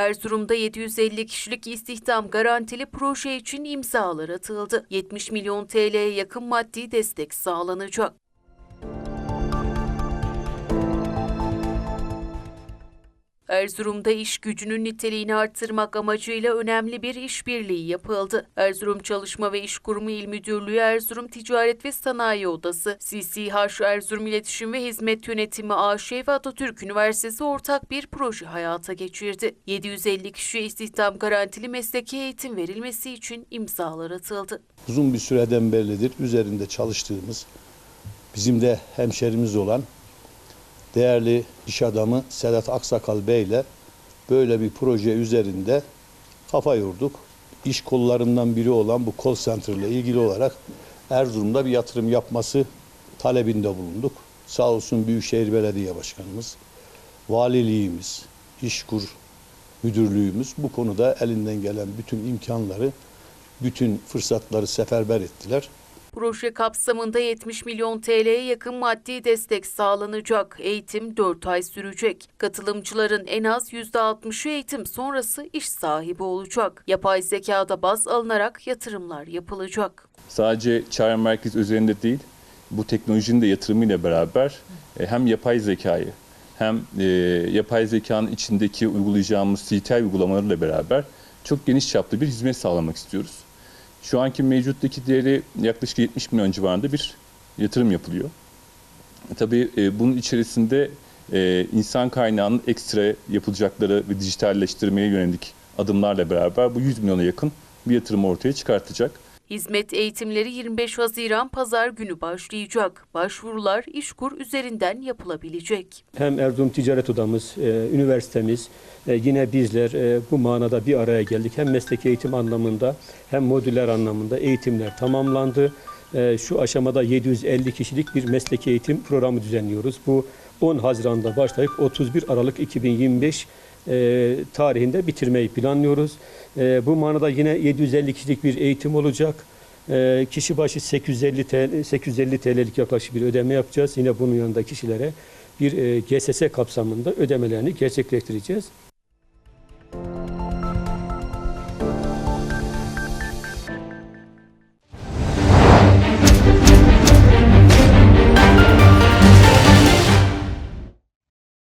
Erzurum'da 750 kişilik istihdam garantili proje için imzalar atıldı. 70 milyon TL'ye yakın maddi destek sağlanacak. Erzurum'da iş gücünün niteliğini artırmak amacıyla önemli bir işbirliği yapıldı. Erzurum Çalışma ve İş Kurumu İl Müdürlüğü, Erzurum Ticaret ve Sanayi Odası, CCH Erzurum İletişim ve Hizmet Yönetimi AŞ ve Atatürk Üniversitesi ortak bir proje hayata geçirdi. 750 kişiye istihdam garantili mesleki eğitim verilmesi için imzalar atıldı. uzun bir süreden beridir üzerinde çalıştığımız, bizim de hemşerimiz olan değerli iş adamı Sedat Aksakal Bey ile böyle bir proje üzerinde kafa yorduk. İş kollarından biri olan bu call center ile ilgili olarak Erzurum'da bir yatırım yapması talebinde bulunduk. Sağ olsun Büyükşehir Belediye Başkanımız, valiliğimiz, İşkur müdürlüğümüz bu konuda elinden gelen bütün imkanları, bütün fırsatları seferber ettiler. Proje kapsamında 70 milyon TL'ye yakın maddi destek sağlanacak. Eğitim 4 ay sürecek. Katılımcıların en az %60'ı eğitim sonrası iş sahibi olacak. Yapay zekada baz alınarak yatırımlar yapılacak. sadece çağrı merkez üzerinde değil, bu teknolojinin de yatırımıyla beraber e, hem yapay zekayı hem e, yapay zekanın içindeki uygulayacağımız CTI uygulamalarıyla beraber çok geniş çaplı bir hizmet sağlamak istiyoruz. Şu anki mevcuttaki değeri yaklaşık 70 milyon civarında bir yatırım yapılıyor. E, Tabii e, bunun içerisinde e, insan kaynağının ekstra yapılacakları ve dijitalleştirmeye yönelik adımlarla beraber bu 100 milyona yakın bir yatırım ortaya çıkartacak. Hizmet eğitimleri 25 Haziran Pazar günü başlayacak. Başvurular İşkur üzerinden yapılabilecek. Hem Erzurum Ticaret Odamız, e, üniversitemiz, e, yine bizler e, bu manada bir araya geldik. Hem meslek eğitim anlamında hem modüler anlamında eğitimler tamamlandı. Şu aşamada 750 kişilik bir meslek eğitim programı düzenliyoruz. Bu 10 Haziran'da başlayıp 31 Aralık 2025 e, tarihinde bitirmeyi planlıyoruz. E, bu manada yine 750 kişilik bir eğitim olacak. E, kişi başı 850 TL, 850 TL'lik yaklaşık bir ödeme yapacağız. Yine bunun yanında kişilere bir e, GSS kapsamında ödemelerini gerçekleştireceğiz.